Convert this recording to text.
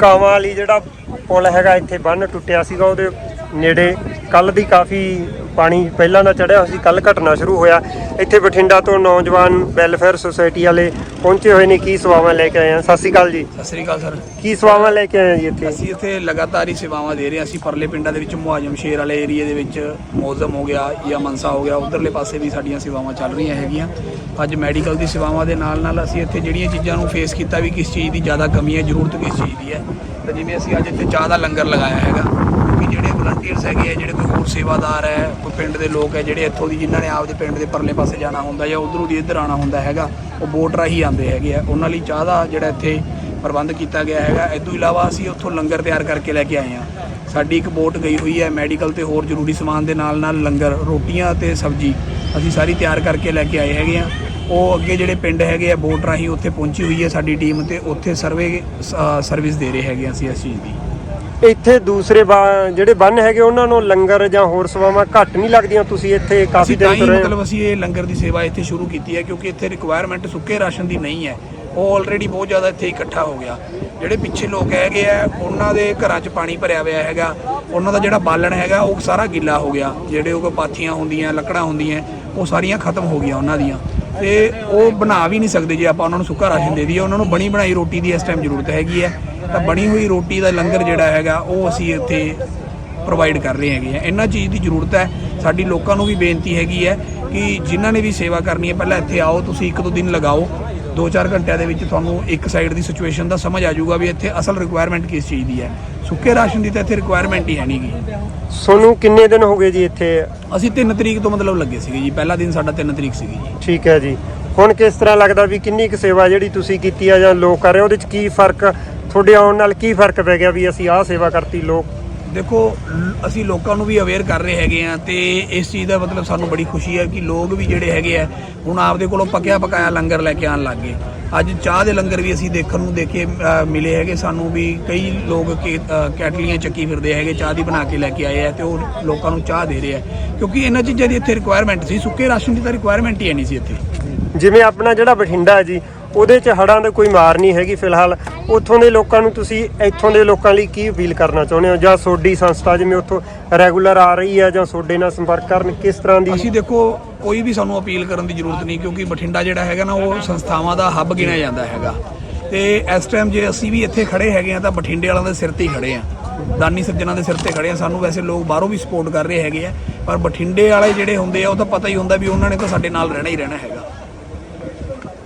ਕਾਵਾਂ ਵਾਲੀ ਜਿਹੜਾ ਪੁਲ ਹੈਗਾ ਇੱਥੇ ਬੰਨ ਟੁੱਟਿਆ ਸੀਗਾ ਉਹਦੇ ਨੇੜੇ ਕੱਲ ਦੀ ਕਾਫੀ ਪਾਣੀ ਪਹਿਲਾਂ ਦਾ ਚੜਿਆ ਸੀ ਕੱਲ ਘਟਨਾ ਸ਼ੁਰੂ ਹੋਇਆ। ਇੱਥੇ ਬਠਿੰਡਾ ਤੋਂ ਨੌਜਵਾਨ ਵੈਲਫੇਅਰ ਸੁਸਾਇਟੀ ਵਾਲੇ ਪਹੁੰਚੇ ਹੋਏ ਨੇ ਕੀ ਸੇਵਾਵਾਂ ਲੈ ਕੇ ਆਏ ਆ? ਸਤਿ ਸ਼੍ਰੀ ਅਕਾਲ ਜੀ। ਸਤਿ ਸ੍ਰੀ ਅਕਾਲ ਸਰ। ਕੀ ਸੇਵਾਵਾਂ ਲੈ ਕੇ ਆਏ ਆ ਜੀ ਇੱਥੇ? ਅਸੀਂ ਇੱਥੇ ਲਗਾਤਾਰ ਹੀ ਸੇਵਾਵਾਂ ਦੇ ਰਹੇ ਹਾਂ। ਅਸੀਂ ਪਰਲੇ ਪਿੰਡਾਂ ਦੇ ਵਿੱਚ ਮੁਹਾਜਮ ਸ਼ੇਰ ਵਾਲੇ ਏਰੀਏ ਦੇ ਵਿੱਚ ਮੌਜ਼ਮ ਹੋ ਗਿਆ ਜਾਂ ਮਨਸਾ ਹੋ ਗਿਆ ਉਧਰਲੇ ਪਾਸੇ ਵੀ ਸਾਡੀਆਂ ਸੇਵਾਵਾਂ ਚੱਲ ਰਹੀਆਂ ਹੈਗੀਆਂ। ਅੱਜ ਮੈਡੀਕਲ ਦੀ ਸੇਵਾਵਾਂ ਦੇ ਨਾਲ ਨਾਲ ਅਸੀਂ ਇੱਥੇ ਜਿਹੜੀਆਂ ਚੀਜ਼ਾਂ ਨੂੰ ਫੇਸ ਕੀਤਾ ਵੀ ਕਿਸ ਚੀਜ਼ ਦੀ ਜ਼ਿਆਦਾ ਕਮੀ ਹੈ ਜ਼ਰੂਰਤ ਕਿਸ ਚੀਜ਼ ਦੀ ਹੈ। ਤਾਂ ਜਿਵੇਂ ਅਸੀਂ ਅੱਜ ਇੱਥੇ ਚਾਹ ਦਾ ਲੰਗਰ ਲਗਾਇਆ ਹੈਗਾ ਕਿ ਜਿਹੜੇ ਵਲੰਟੀਅਰਸ ਹੈਗੇ ਆ ਜਿਹੜੇ ਕੋਈ ਸੇਵਾਦਾਰ ਹੈ, ਕੋਈ ਪਿੰਡ ਦੇ ਲੋਕ ਹੈ ਜਿਹੜੇ ਇੱਥੋਂ ਦੀ ਜਿਨ੍ਹਾਂ ਨੇ ਆਪਦੇ ਪਿੰਡ ਦੇ ਪਰਲੇ ਪਾਸੇ ਜਾਣਾ ਹੁੰਦਾ ਜਾਂ ਉਧਰੋਂ ਦੀ ਇੱਧਰ ਆਉਣਾ ਹੁੰਦਾ ਹੈਗਾ, ਉਹ ਬੋਟ ਰਾਹੀਂ ਆਉਂਦੇ ਹੈਗੇ ਆ। ਉਹਨਾਂ ਲਈ ਚਾਹ ਦਾ ਜਿਹੜਾ ਇੱਥੇ ਪ੍ਰਬੰਧ ਕੀਤਾ ਗਿਆ ਹੈਗਾ। ਇਸ ਤੋਂ ਇਲਾਵਾ ਅਸੀਂ ਉੱਥੋਂ ਲੰਗਰ ਤਿਆਰ ਕਰਕੇ ਲੈ ਕੇ ਆਏ ਹਾਂ। ਸਾਡੀ ਇੱਕ ਬੋਟ ਗਈ ਹੋਈ ਹੈ ਮੈਡੀਕਲ ਤੇ ਹੋਰ ਜ਼ਰੂਰੀ ਸਮਾਨ ਦੇ ਨਾਲ ਨਾਲ ਲੰਗਰ, ਰੋਟੀਆਂ ਤੇ ਸਬਜ਼ੀ। ਅਸੀਂ ਸਾਰੀ ਤਿਆਰ ਕਰਕੇ ਲੈ ਕੇ ਆਏ ਹੈਗੇ ਆ ਉਹ ਅੱਗੇ ਜਿਹੜੇ ਪਿੰਡ ਹੈਗੇ ਆ ਬੋਟ ਰਾਹੀਂ ਉੱਥੇ ਪਹੁੰਚੀ ਹੋਈ ਹੈ ਸਾਡੀ ਟੀਮ ਤੇ, ਉੱਥੇ ਸਰਵੇ ਸਰਵਿਸ ਦੇ ਰਹੇ ਹੈਗੇ ਅਸੀਂ ਇਸ ਚੀਜ਼ ਦੀ। ਇੱਥੇ ਦੂਸਰੇ ਬਾ- ਜਿਹੜੇ ਬੰਨ ਹੈਗੇ ਉਹਨਾਂ ਨੂੰ ਲੰਗਰ ਜਾਂ ਹੋਰ ਸੇਵਾਵਾਂ ਘੱਟ ਨਹੀਂ ਲੱਗਦੀਆਂ ਤੁਸੀਂ ਇੱਥੇ ਕਾਫੀ ਅਸੀਂ ਤਾਂ ਦਿਨ ਹੀ ਤੋਂ ਰਹੇ ਹੋ। ਮਤਲਬ ਅਸੀਂ ਇਹ ਲੰਗਰ ਦੀ ਸੇਵਾ ਇੱਥੇ ਸ਼ੁਰੂ ਕੀਤੀ ਹੈ ਕਿਉਂਕਿ ਇੱਥੇ ਰਿਕੁਆਇਰਮੈਂਟ ਸੁੱਕੇ ਰਾਸ਼ਨ ਦੀ ਨਹੀਂ ਹੈ। ਉਹ ਆਲਰੇਡੀ ਬਹੁਤ ਜ਼ਿਆਦਾ ਇੱਥੇ ਇਕੱਠਾ ਹੋ ਗਿਆ। ਜਿਹੜੇ ਪਿੱਛੇ ਲੋਕ ਹੈਗੇ ਆ ਉਹਨਾਂ ਦੇ ਘਰਾਂ 'ਚ ਪਾਣੀ ਭਰਿਆ ਹੋਇਆ ਹੈਗਾ। ਉਹਨਾਂ ਦਾ ਜਿਹੜਾ ਬਾਲਣ ਹੈਗਾ ਉਹ ਸਾਰਾ ਗਿੱਲਾ ਹੋ ਗਿਆ। ਜਿਹੜੇ ਉਹ ਪਾਥੀਆਂ ਹੁੰਦੀਆਂ ਲੱਕੜਾਂ ਹੁੰਦੀਆਂ ਉਹ ਸਾਰੀਆਂ ਖਤਮ ਹੋ ਗਈਆਂ ਉਹਨਾਂ ਦੀਆਂ। ਤੇ ਉਹ ਬਣਾ ਵੀ ਨਹੀਂ ਸਕਦੇ ਜੇ ਆਪਾਂ ਉਹਨਾਂ ਨੂੰ ਸੁੱਕਾ ਰਾਸ਼ਨ ਦੇ ਦਈਏ। ਉਹਨਾਂ ਨੂੰ ਬਣੀ ਬਣਾਈ ਰੋਟੀ ਦੀ ਇਸ ਟਾਈਮ ਜ਼ਰੂਰਤ ਹੈਗੀ ਹੈ। ਤਾਂ ਬਣੀ ਹੋਈ ਰੋਟੀ ਦਾ ਲੰਗਰ ਜਿਹੜਾ ਹੈਗਾ ਉਹ ਅਸੀਂ ਇੱਥੇ ਪ੍ਰੋਵਾਈਡ ਕਰ ਰਹੇ ਹੈਗੇ ਆ ਇਹਨਾਂ ਚੀਜ਼ ਦੀ ਜ਼ਰੂਰਤ ਹੈ। ਸਾਡੀ ਲੋਕਾਂ ਨੂੰ ਵੀ ਬੇਨਤੀ ਹੈਗੀ ਹੈ ਕਿ ਜਿਨ੍ਹਾਂ ਨੇ ਵੀ ਸੇਵਾ ਕਰਨੀ ਹੈ ਪਹਿਲਾਂ ਇੱਥੇ ਆਓ ਤੁਸੀਂ ਇੱਕ ਦੋ ਦਿਨ ਲਗਾਓ। 2-4 ਘੰਟਿਆਂ ਦੇ ਵਿੱਚ ਤੁਹਾਨੂੰ ਇੱਕ ਸਾਈਡ ਦੀ ਸਿਚੁਏਸ਼ਨ ਦਾ ਸਮਝ ਆ ਜਾਊਗਾ ਵੀ ਇੱਥੇ ਅਸਲ ਰਿਕੁਆਇਰਮੈਂਟ ਕਿਸ ਚੀਜ਼ ਦੀ ਹੈ। ਸੁੱਕੇ ਰਾਸ਼ਨ ਦੀ ਤਾਂ ਇੱਥੇ ਰਿਕੁਆਇਰਮੈਂਟ ਹੀ ਹੈ ਨਹੀਂਗੀ ਤੁਹਾਨੂੰ ਕਿੰਨੇ ਦਿਨ ਹੋ ਗਏ ਜੀ ਇੱਥੇ? ਅਸੀਂ 3 ਤਰੀਕ ਤੋਂ ਮਤਲਬ ਲੱਗੇ ਸੀਗੇ ਜੀ। ਪਹਿਲਾ ਦਿਨ ਸਾਡਾ 3 ਤਰੀਕ ਸੀਗੀ ਜੀ। ਠੀਕ ਹੈ ਜੀ। ਹੁਣ ਕਿਸ ਤਰ੍ਹਾਂ ਲੱਗਦਾ ਵੀ ਕਿੰਨੀ ਕੁ ਸੇਵਾ ਜਿਹੜੀ ਤੁਸੀਂ ਕੀਤੀ ਆ ਜਾਂ ਲੋਕ ਕਰ ਰਹੇ ਉਹਦੇ ਚ ਕੀ ਫ਼ਰਕ ਤੁਹਾਡੇ ਆਉਣ ਨਾਲ ਕੀ ਫ਼ਰਕ ਪੈ ਗਿਆ ਵੀ ਅਸੀਂ ਆਹ ਸੇਵਾ ਕਰਤੀ ਲੋਕ? ਦੇਖੋ ਲ- ਅਸੀਂ ਲੋਕਾਂ ਨੂੰ ਵੀ ਅਵੇਅਰ ਕਰ ਰਹੇ ਹੈਗੇ ਆ ਤੇ ਇਸ ਚੀਜ਼ ਦਾ ਮਤਲਬ ਸਾਨੂੰ ਬੜੀ ਖੁਸ਼ੀ ਹੈ ਕਿ ਲੋਕ ਵੀ ਜਿਹੜੇ ਹੈਗੇ ਆ ਹੁਣ ਆਪਦੇ ਕੋਲੋਂ ਪੱਕਿਆ ਪਕਾਇਆ ਲੰਗਰ ਲੈ ਕੇ ਆਉਣ ਲੱਗ ਗਏ। ਅੱਜ ਚਾਹ ਦੇ ਲੰਗਰ ਵੀ ਅਸੀਂ ਦੇਖਣ ਨੂੰ ਦੇਖੇ ਅ, ਮਿਲੇ ਹੈਗੇ ਸਾਨੂੰ ਵੀ ਕਈ ਲੋਕ ਕੇ- ਅ, ਕੈਟਲੀਆਂ ਚੱਕੀ ਫਿਰਦੇ ਹੈਗੇ ਚਾਹ ਦੀ ਬਣਾ ਕੇ ਲੈ ਕੇ ਆਏ ਆ ਤੇ ਉਹ ਲੋਕਾਂ ਨੂੰ ਚਾਹ ਦੇ ਰਹੇ ਆ। ਕਿਉਂਕਿ ਇਹਨਾਂ ਚੀਜ਼ਾਂ ਦੀ ਇੱਥੇ ਰਿਕੁਆਇਰਮੈਂਟ ਸੀ ਸੁੱਕੇ ਰਾਸ਼ਨ ਦੀ ਤਾਂ ਰਿਕੁਆਇਰਮੈਂਟ ਹੀ ਹੈ ਨਹੀਂ ਸੀ ਇੱਥੇ। ਜਿਵੇਂ ਆਪਣਾ ਜਿਹੜਾ ਬਠਿੰਡਾ ਹੈ ਜੀ ਉਹਦੇ ਚ ਹੜਾਂ ਦਾ ਕੋਈ ਮਾਰ ਨਹੀਂ ਹੈਗੀ ਫਿਲਹਾਲ। ਉੱਥੋਂ ਦੇ ਲੋਕਾਂ ਨੂੰ ਤੁਸੀਂ ਇੱਥੋਂ ਦੇ ਲੋਕਾਂ ਲਈ ਕੀ ਅਪੀਲ ਕਰਨਾ ਚਾਹੁੰਦੇ ਹੋ? ਜਾਂ ਸੋਡੀ ਸੰਸਥਾ ਜਿਵੇਂ ਉੱਥੋਂ ਰੈਗੂਲਰ ਆ ਰਹੀ ਹੈ ਜਾਂ ਸੋਡੇ ਨਾਲ ਸੰਪਰਕ ਕਰਨ, ਕਿਸ ਤਰ੍ਹਾਂ ਦੀ ਅਸੀਂ ਦੇਖੋ, ਕੋਈ ਵੀ ਸਾਨੂੰ ਅਪੀਲ ਕਰਨ ਦੀ ਜ਼ਰੂਰਤ ਨਹੀਂ, ਕਿਉਂਕਿ ਬਠਿੰਡਾ ਜਿਹੜਾ ਹੈਗਾ ਨਾ, ਉਹ ਸੰਸਥਾਵਾਂ ਦਾ ਹੱਬ ਗਿਣਿਆ ਜਾਂਦਾ ਹੈਗਾ। ਤੇ ਇਸ ਟਾਈਮ ਜੇ ਅਸੀਂ ਵੀ ਇੱਥੇ ਖੜੇ ਹੈਗੇ ਆ ਤਾਂ ਬਠਿੰਡੇ ਵਾਲਿਆਂ ਦੇ ਸਿਰ ਤੇ ਹੀ ਖੜੇ ਆ ਦਾਨੀ ਸੱਜਣਾ ਦੇ ਸਿਰ ਤੇ ਖੜੇ ਆ ਸਾਨੂੰ ਵੈਸੇ ਲੋਕ ਬਾਹਰੋਂ ਵੀ ਸਪੋਰਟ ਕਰ ਰਹੇ ਹੈਗੇ ਆ, ਪਰ ਬਠਿੰਡੇ ਵਾਲੇ ਜਿਹੜੇ ਹੁੰਦੇ ਆ, ਉਹ ਤਾਂ ਪਤਾ ਹੀ ਹੁੰਦਾ ਵੀ ਉਹਨਾਂ ਨੇ ਤਾਂ ਸਾਡੇ ਨਾਲ ਰਹਿਣਾ ਹੀ ਰਹਿਣਾ ਹੈਗਾ।